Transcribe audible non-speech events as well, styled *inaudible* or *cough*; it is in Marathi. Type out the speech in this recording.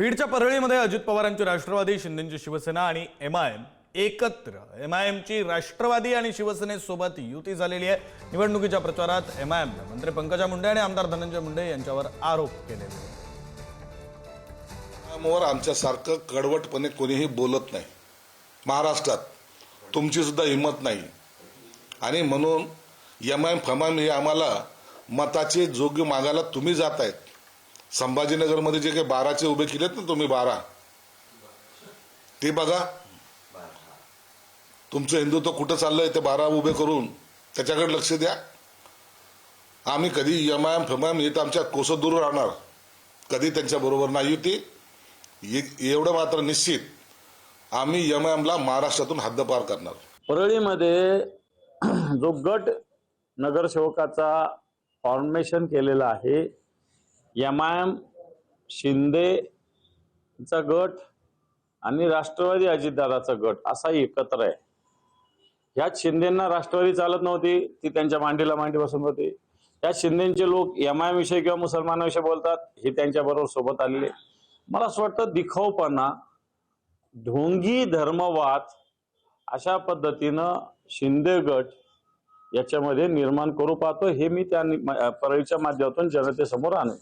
बीडच्या परळीमध्ये अजित पवारांची राष्ट्रवादी शिंदेची शिवसेना आणि एम आय एम एकत्र. एम आय एमची राष्ट्रवादी आणि शिवसेनेसोबत युती झालेली आहे. निवडणुकीच्या प्रचारात एम आय एमनं मंत्री पंकजा मुंडे आणि आमदार धनंजय मुंडे यांच्यावर आरोप केलेले. वर आमच्यासारखं कडवटपणे कोणीही बोलत नाही. महाराष्ट्रात तुमची सुद्धा हिंमत नाही. आणि म्हणून एम आय एम फमाम हे आम्हाला मताचे जोग्य मागायला तुम्ही जात आहेत संभाजीनगरमध्ये जे काही बाराचे उभे केलेत ना तुम्ही बारा? ते बघा. तुमचं हिंदुत्व कुठं चाललंय ते बारा उभे करून त्याच्याकडे लक्ष द्या. आम्ही कधी यमाम फमाम येत आमच्या कोसत दूर राहणार. कधी त्यांच्या बरोबर नाही होती. एवढं मात्र निश्चित आम्ही यमएमला महाराष्ट्रातून हद्दपार करणार. परळीमध्ये *clears throat* जो गट नगरसेवकाचा फॉर्मेशन केलेला आहे एम आय एम शिंदेचा गट आणि राष्ट्रवादी अजितदादाचा गट असा एकत्र आहे. ह्यात शिंदेना राष्ट्रवादी चालत नव्हती ती त्यांच्या मांडीला मांडी बसून होती. या शिंदेचे लोक एम आय विषयी किंवा मुसलमानाविषयी बोलतात हे त्यांच्याबरोबर सोबत आलेले मला असं वाटतं दिखाऊपणा ढोंगी धर्मवाद अशा पद्धतीनं शिंदे गट याच्यामध्ये निर्माण करू पाहतो. हे मी त्या परळीच्या माध्यमातून जनतेसमोर आणू